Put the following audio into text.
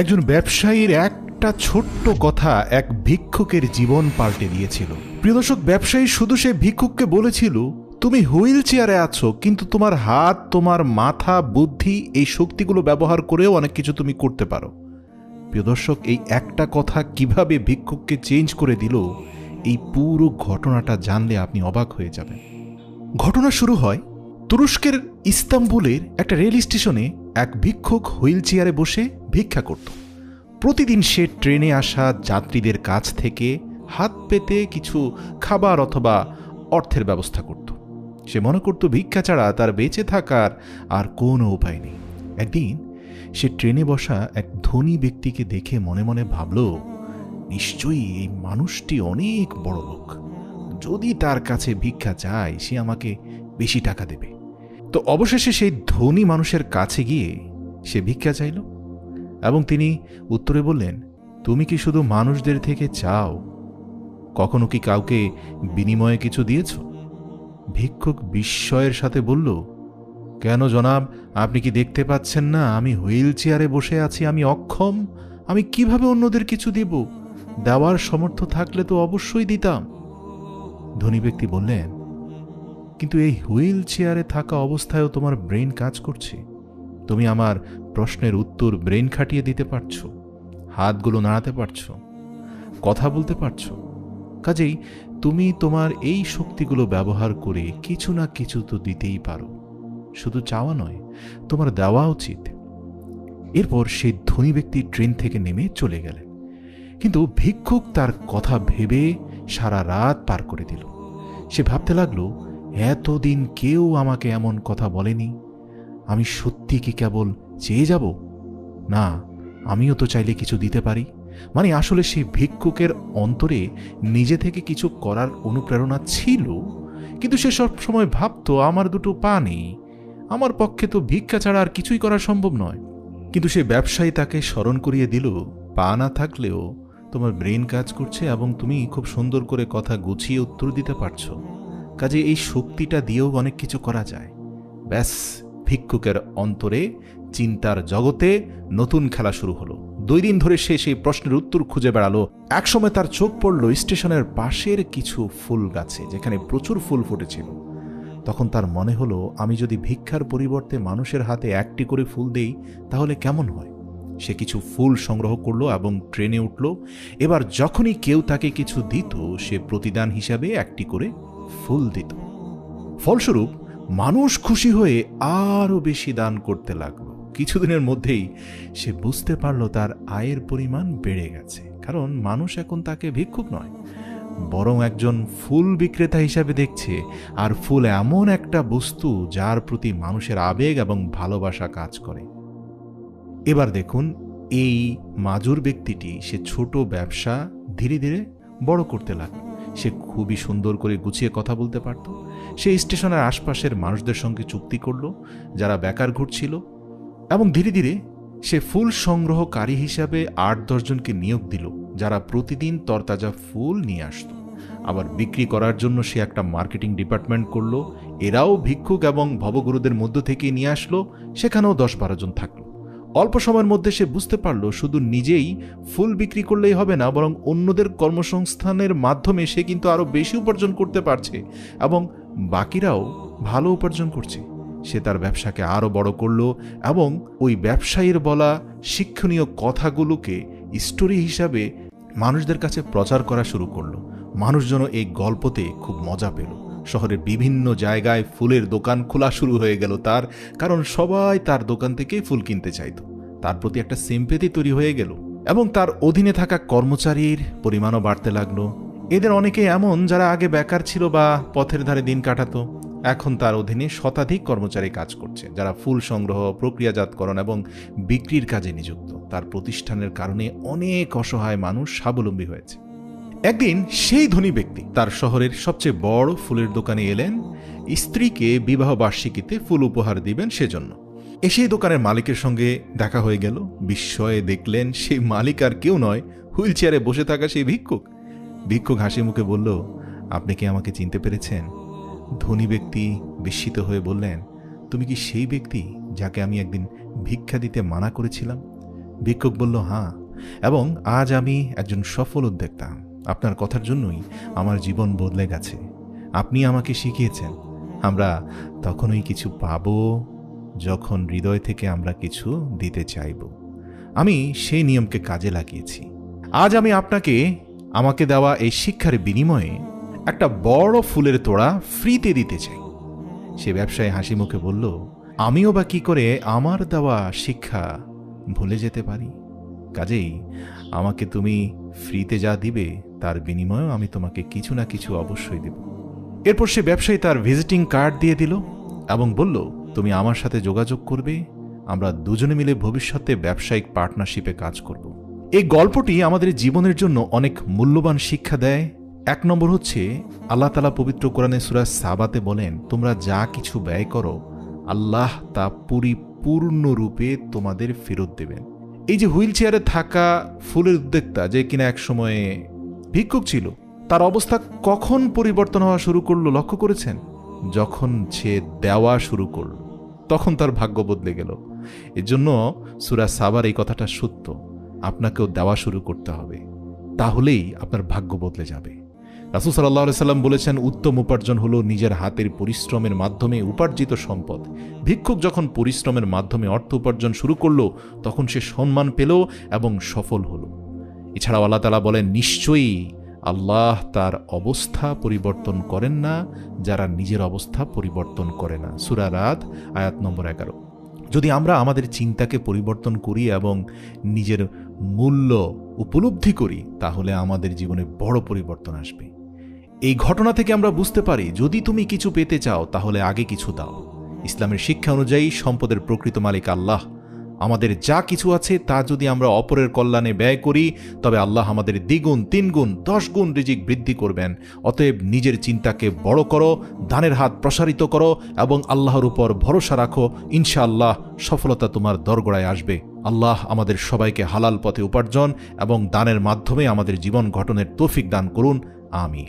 একজন ব্যবসায়ীর একটা ছোট্ট কথা এক ভিক্ষুকের জীবন পাল্টে দিয়েছিল। প্রিয় দর্শক, ব্যবসায়ী শুধু সে ভিক্ষুককে বলেছিল, তুমি হুইল চেয়ারে আছো, কিন্তু তোমার হাত, তোমার মাথা, বুদ্ধি, এই শক্তিগুলো ব্যবহার করেও অনেক কিছু তুমি করতে পারো। প্রিয় দর্শক, এই একটা কথা কীভাবে ভিক্ষুককে চেঞ্জ করে দিল, এই পুরো ঘটনাটা জানলে আপনি অবাক হয়ে যাবেন। ঘটনা শুরু হয় তুরস্কের ইস্তাম্বুলের একটা রেল স্টেশনে এক ভিক্ষুক হুইল চেয়ারে বসে ভিক্ষা করত। প্রতিদিন সে ট্রেনে আসা যাত্রীদের কাছ থেকে হাত পেতে কিছু খাবার অথবা অর্থের ব্যবস্থা করত। সে মনে করত ভিক্ষা ছাড়া তার বেঁচে থাকার আর কোনো উপায় নেই। একদিন সে ট্রেনে বসা এক ধনী ব্যক্তিকে দেখে মনে মনে ভাবল, নিশ্চয়ই এই মানুষটি অনেক বড় লোক যদি তার কাছে ভিক্ষা চায়, সে আমাকে বেশি টাকা দেবে। তো অবশেষে সেই ধনী মানুষের কাছে গিয়ে সে ভিক্ষা চাইল এবং তিনি উত্তরে বললেন, তুমি কি শুধু মানুষদের থেকে চাও? কখনো কি কাউকে বিনিময়ে কিছু দিয়েছ? ভিক্ষুক বিস্ময়ের সাথে বলল, কেন জনাব, আপনি কি দেখতে পাচ্ছেন না, আমি হুইল চেয়ারে বসে আছি, আমি অক্ষম, আমি কীভাবে অন্যদের কিছু দিব? দেওয়ার সমর্থ থাকলে তো অবশ্যই দিতাম। ধনী ব্যক্তি বললেন কিন্তু এই হুইল চেয়ারে থাকা অবস্থায়ও তোমার ব্রেন কাজ করছে। তুমি আমার প্রশ্নের উত্তর ব্রেন খাটিয়ে দিতে পারছ, হাতগুলো নাড়াতে পারছ, কথা বলতে পারছ। কাজেই তুমি তোমার এই শক্তিগুলো ব্যবহার করে কিছু না কিছু তো দিতেই পারো। শুধু চাওয়া নয়, তোমার দেওয়া উচিত। এরপর সেই ধনী ব্যক্তি ট্রেন থেকে নেমে চলে গেলেন কিন্তু ভিক্ষুক তার কথা ভেবে সারা রাত পার করে দিল। সে ভাবতে লাগল এতদিন কেউ আমাকে এমন কথা বলেনি। আমি সত্যি কি কেবল চেয়ে যাব? না, আমিও তো চাইলে কিছু দিতে পারি। মানে আসলে সেই ভিক্ষুকের অন্তরে নিজে থেকে কিছু করার অনুপ্রেরণা ছিল। কিন্তু সে সব সময় ভাবতো, আমার দুটো পা নেই। আমার পক্ষে তো ভিক্ষা ছাড়া আর কিছুই করা সম্ভব নয়। কিন্তু সে ব্যবসায়ী তাকে স্মরণ করিয়ে দিল, পা না থাকলেও তোমার ব্রেন কাজ করছে এবং তুমি খুব সুন্দর করে কথা গুছিয়ে উত্তর দিতে পারছ। কাজে এই শক্তিটা দিয়েও অনেক কিছু করা যায়। ব্যাস, ভিক্ষুকের অন্তরে চিন্তার জগতে নতুন খেলা শুরু হলো। দুই দিন ধরে সে সেই প্রশ্নের উত্তর খুঁজে বেড়ালো। একসময় তার চোখ পড়ল স্টেশনের পাশের কিছু ফুল গাছে, যেখানে প্রচুর ফুল ফুটেছিল। তখন তার মনে হলো, আমি যদি ভিক্ষার পরিবর্তে মানুষের হাতে একটি করে ফুল দেই, তাহলে কেমন হয়? সে কিছু ফুল সংগ্রহ করল এবং ট্রেনে উঠল। এবার যখনই কেউ তাকে কিছু দিত, সে প্রতিদান হিসাবে একটি করে ফুল দিত। ফলস্বরূপ, মানুষ খুশি হয়ে আরও বেশি দান করতে লাগল। কিছুদিনের মধ্যেই সে বুঝতে পারল তার আয়ের পরিমাণ বেড়ে গেছে। কারণ মানুষ এখন তাকে ভিক্ষুক নয়, বরং একজন ফুল বিক্রেতা হিসাবে দেখছে, আর ফুল এমন একটা বস্তু যার প্রতি মানুষের আবেগ এবং ভালোবাসা কাজ করে। এবার দেখুন, এই মাজুর ব্যক্তিটি সে ছোট ব্যবসা ধীরে ধীরে বড় করতে লাগল। সে খুবই সুন্দর করে গুছিয়ে কথা বলতে পারত। সে স্টেশনের আশপাশের মানুষদের সঙ্গে চুক্তি করল, যারা বেকার ঘুরছিল এবং ধীরে ধীরে সে ফুল সংগ্রহকারী হিসাবে আট দশজনকে নিয়োগ দিল, যারা প্রতিদিন তরতাজা ফুল নিয়ে আসত। আবার বিক্রি করার জন্য সে একটা মার্কেটিং ডিপার্টমেন্ট করল, এরাও ভিক্ষুক এবং ভবগুরুদের মধ্য থেকে নিয়ে আসলো, সেখানেও দশ বারো জন থাকল। অল্প সময়ের মধ্যে সে বুঝতে পারল শুধু নিজেই ফুল বিক্রি করলেই হবে না, বরং অন্যদের কর্মসংস্থানের মাধ্যমে সে কিন্তু আরও বেশি উপার্জন করতে পারছে এবং বাকিরাও ভালো উপার্জন করছে। সে তার ব্যবসাকে আরও বড় করল এবং ওই ব্যবসায়ীর বলা শিক্ষণীয় কথাগুলোকে স্টোরি হিসাবে মানুষদের কাছে প্রচার করা শুরু করল। মানুষজন এই গল্পতে খুব মজা পেল। শহরের বিভিন্ন জায়গায় ফুলের দোকান খোলা শুরু হয়ে গেল তার, কারণ সবাই তার দোকান থেকে ফুল কিনতে চাইত। তার প্রতি একটা সিম্পেতি তৈরি হয়ে গেল এবং তার অধীনে থাকা কর্মচারীর পরিমাণও বাড়তে লাগল। এদের অনেকে এমন যারা আগে বেকার ছিল বা পথের ধারে দিন কাটাতো, এখন তার অধীনে শতাধিক কর্মচারী কাজ করছে, যারা ফুল সংগ্রহ, প্রক্রিয়াজাতকরণ এবং বিক্রির কাজে নিযুক্ত। তার প্রতিষ্ঠানের কারণে অনেক অসহায় মানুষ স্বাবলম্বী হয়েছে। একদিন সেই ধনী ব্যক্তি তার শহরের সবচেয়ে বড় ফুলের দোকানে এলেন। স্ত্রীকে বিবাহ বার্ষিকীতে ফুল উপহার দিবেন সেজন্য। এসেই দোকানের মালিকের সঙ্গে দেখা হয়ে গেল। বিস্ময়ে দেখলেন সেই মালিক আর কেউ নয় হুইল চেয়ারে বসে থাকা সেই ভিক্ষুক। ভিক্ষুক হাসি মুখে বলল, আপনি কি আমাকে চিনতে পেরেছেন? ধনী ব্যক্তি বিস্মিত হয়ে বললেন, তুমি কি সেই ব্যক্তি যাকে আমি একদিন ভিক্ষা দিতে মানা করেছিলাম? ভিক্ষুক বলল হ্যাঁ এবং আজ আমি একজন সফল উদ্যোক্তা। আপনার কথার জন্যই আমার জীবন বদলে গেছে। আপনি আমাকে শিখিয়েছেন। আমরা তখনই কিছু পাব যখন হৃদয় থেকে আমরা কিছু দিতে চাইব। আমি সেই নিয়মকে কাজে লাগিয়েছি। আজ আমি আপনাকে আমাকে দেওয়া এই শিক্ষার বিনিময়ে একটা বড় ফুলের তোড়া ফ্রিতে দিতে চাই। সে ব্যবসায়ী হাসি মুখে বলল, আমিও বা কি করে আমার দেওয়া শিক্ষা ভুলে যেতে পারি? কাজেই আমাকে তুমি ফ্রিতে যা দিবে তার বিনিময়েও আমি তোমাকে কিছু না কিছু অবশ্যই দেব। এরপর সে ব্যবসায়ী তার ভিজিটিং কার্ড দিয়ে দিল এবং বলল, তুমি আমার সাথে যোগাযোগ করবে, আমরা দুজনে মিলে ভবিষ্যতে ব্যবসায়িক পার্টনারশিপে কাজ করব। এই গল্পটি আমাদের জীবনের জন্য অনেক মূল্যবান শিক্ষা দেয়। এক নম্বর হচ্ছে, আল্লাহ তালা পবিত্র কোরআনে সুরা সাবাতে বলেন, তোমরা যা কিছু ব্যয় করো, আল্লাহ তা পরিপূর্ণরূপে তোমাদের ফেরত দেবেন। এই যে হুইল চেয়ারে থাকা ফুলের উদ্যোক্তা যে কিনা এক সময়ে ভিক্ষুক ছিল, তার অবস্থা কখন পরিবর্তন হওয়া শুরু করল লক্ষ্য করেছেন? যখন সে দেওয়া শুরু করল, তখন তার ভাগ্য বদলে গেল। এর জন্য সুরা সাবার এই কথাটা সত্য, আপনাকেও দেওয়া শুরু করতে হবে, তাহলেই আপনার ভাগ্য বদলে যাবে। রাসুল সাল্লাহ সাল্লাম বলেছেন, উত্তম উপার্জন হলো নিজের হাতের পরিশ্রমের মাধ্যমে উপার্জিত সম্পদ। ভিক্ষুক যখন পরিশ্রমের মাধ্যমে অর্থ উপার্জন শুরু করল, তখন সে সম্মান পেল এবং সফল হলো। এছাড়াও আল্লাহ তালা বলেন, নিশ্চয়ই আল্লাহ তার অবস্থা পরিবর্তন করেন না, যারা নিজের অবস্থা পরিবর্তন করে না। সুরা রাত, আয়াত নম্বর এগারো। যদি আমরা আমাদের চিন্তাকে পরিবর্তন করি এবং নিজের মূল্য উপলব্ধি করি, তাহলে আমাদের জীবনে বড় পরিবর্তন আসবে। এই ঘটনা থেকে আমরা বুঝতে পারি, যদি তুমি কিছু পেতে চাও, তাহলে আগে কিছু দাও। ইসলামের শিক্ষা অনুযায়ী সম্পদের প্রকৃত মালিক আল্লাহ। আমাদের যা কিছু আছে তা যদি আমরা অপরের কল্যাণে ব্যয় করি, তবে আল্লাহ আমাদের দ্বিগুণ, তিনগুণ দশ গুণ রিজিক বৃদ্ধি করবেন। অতএব নিজের চিন্তাকে বড় করো, দানের হাত প্রসারিত করো এবং আল্লাহর উপর ভরসা রাখো। ইনশাআল্লাহ সফলতা তোমার দরগড়ায় আসবে। আল্লাহ আমাদের সবাইকে হালাল পথে উপার্জন এবং দানের মাধ্যমে আমাদের জীবন গঠনের তৌফিক দান করুন। আমি